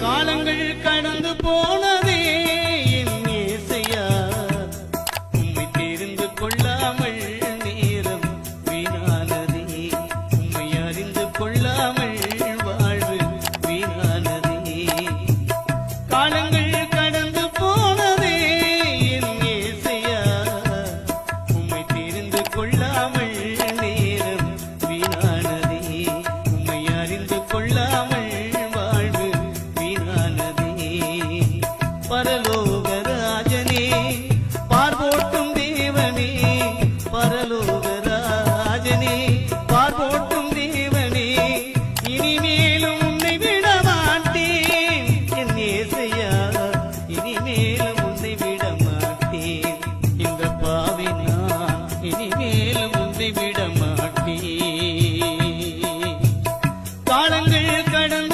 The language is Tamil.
காலங்கள் கடந்து பரலோகராஜனே பார்வோட்டும் தேவனே பரலோகராஜனே பார்வோட்டும் தேவனே இனிமேலும் உன்னை விட மாட்டேன் என் ஏசையா இனிமேலும் உன்னை விட மாட்டேன் இந்த பாவினா இனிமேலும் உன்னை விட மாட்டேன் காலங்கள் கடந்த